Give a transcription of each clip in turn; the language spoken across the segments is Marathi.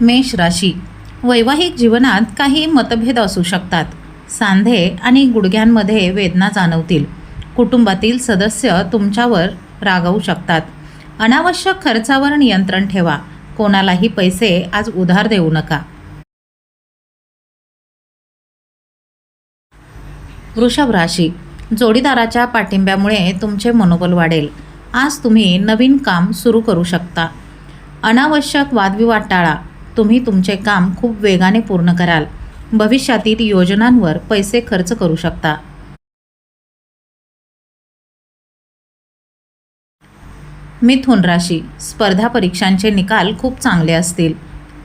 मेष राशी. वैवाहिक जीवनात काही मतभेद असू शकतात. सांधे आणि गुडघ्यांमध्ये वेदना जाणवतील. कुटुंबातील सदस्य तुमच्यावर रागवू शकतात. अनावश्यक खर्चावर नियंत्रण ठेवा. कोणालाही पैसे आज उधार देऊ नका. वृषभ राशी. जोडीदाराच्या पाठिंब्यामुळे तुमचे मनोबल वाढेल. आज तुम्ही नवीन काम सुरू करू शकता. अनावश्यक वादविवाद टाळा. तुम्ही तुमचे काम खूप वेगाने पूर्ण कराल. भविष्यातील योजनांवर पैसे खर्च करू शकता. मिथुन राशी. स्पर्धा परीक्षांचे निकाल खूप चांगले असतील.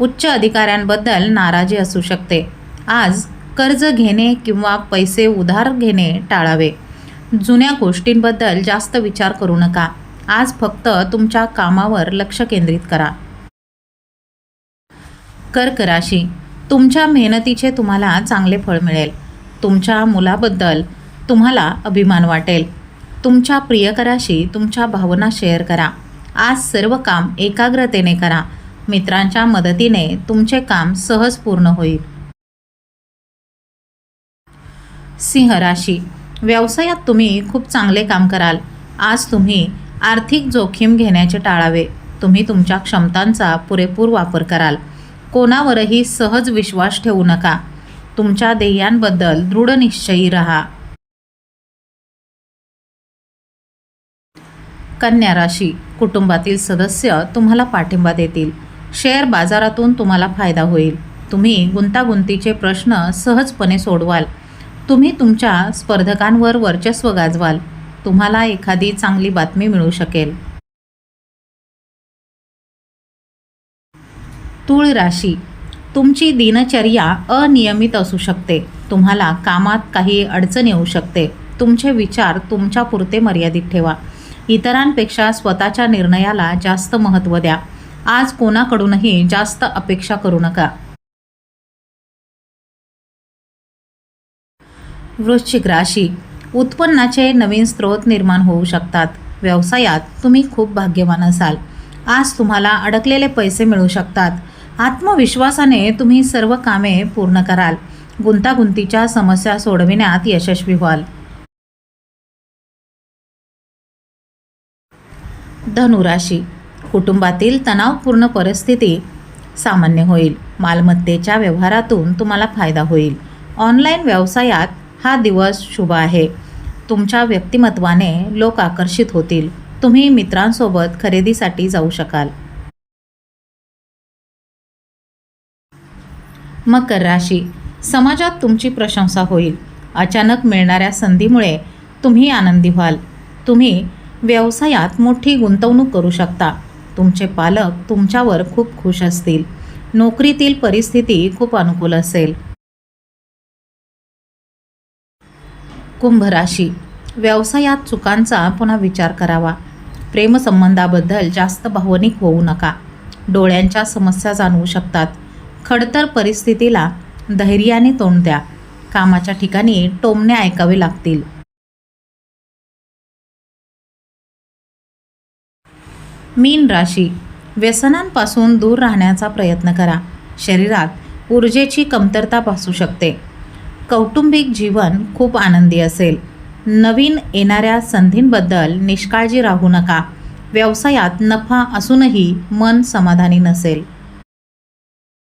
उच्च अधिकाऱ्यांबद्दल नाराजी असू शकते. आज कर्ज घेणे किंवा पैसे उधार घेणे टाळावे. जुन्या गोष्टींबद्दल जास्त विचार करू नका. आज फक्त तुमच्या कामावर लक्ष केंद्रित करा. कर्क राशी तुमच्या मेहनतीचे तुम्हाला चांगले फळ मिळेल. तुमच्या मुलाबद्दल तुम्हाला अभिमान वाटेल. तुमच्या प्रियकराशी तुमच्या भावना शेअर करा. आज सर्व काम एकाग्रतेने करा. मित्रांच्या मदतीने तुमचे काम सहज पूर्ण होईल. सिंह राशी. व्यवसायात तुम्ही खूप चांगले काम कराल. आज तुम्ही आर्थिक जोखीम घेण्याचे टाळावे. तुम्ही तुमच्या क्षमतांचा पुरेपूर वापर कराल. कोणावरही सहज विश्वास ठेवू नका. तुमच्या ध्येयांबद्दल दृढनिश्चयी राहा. कन्या राशी कुटुंबातील सदस्य तुम्हाला पाठिंबा देतील. शेअर बाजारातून तुम्हाला फायदा होईल. तुम्ही गुंतागुंतीचे प्रश्न सहजपणे सोडवाल. तुम्ही तुमच्या स्पर्धकांवर वर्चस्व गाजवाल. तुम्हाला एखादी चांगली बातमी मिळू शकेल. तूळ राशी. तुमची दिनचर्या अनियमित असू शकते. तुम्हाला कामात काही अडचण येऊ शकते. तुमचे विचार तुमच्यापुरते मर्यादित ठेवा. इतरांपेक्षा स्वतःच्या निर्णयाला जास्त महत्त्व द्या. आज कोणाकडूनही जास्त अपेक्षा करू नका. वृश्चिक राशी. उत्पन्नाचे नवीन स्रोत निर्माण होऊ शकतात. व्यवसायात तुम्ही खूप भाग्यवान असाल. आज तुम्हाला अडकलेले पैसे मिळू शकतात. आत्मविश्वासाने तुम्ही सर्व कामे पूर्ण कराल. गुंतागुंतीच्या समस्या सोडविण्यात यशस्वी व्हाल. धनुराशी. कुटुंबातील तणावपूर्ण परिस्थिती सामान्य होईल. मालमत्तेच्या व्यवहारातून तुम्हाला फायदा होईल. ऑनलाईन व्यवसायात हा दिवस शुभ आहे. तुमच्या व्यक्तिमत्वाने लोक आकर्षित होतील. तुम्ही मित्रांसोबत खरेदीसाठी जाऊ शकाल. मकर राशी. समाजात तुमची प्रशंसा होईल. अचानक मिळणाऱ्या संधीमुळे तुम्ही आनंदी व्हाल. तुम्ही व्यवसायात मोठी गुंतवणूक करू शकता. तुमचे पालक तुमच्यावर खूप खुश असतील. नोकरीतील परिस्थिती खूप अनुकूल असेल. कुंभ राशी. व्यवसायात चुकांचा पुन्हा विचार करावा. प्रेमसंबंधाबद्दल जास्त भावनिक होऊ नका. डोळ्यांच्या समस्या जाणवू शकतात. खडतर परिस्थितीला धैर्याने तोंड द्या. कामाच्या ठिकाणी टोमणे ऐकावे लागतील. मीन राशी. व्यसनांपासून दूर राहण्याचा प्रयत्न करा. शरीरात ऊर्जेची कमतरता भासू शकते. कौटुंबिक जीवन खूप आनंदी असेल. नवीन येणाऱ्या संधींबद्दल निष्काळजी राहू नका. व्यवसायात नफा असूनही मन समाधानी नसेल.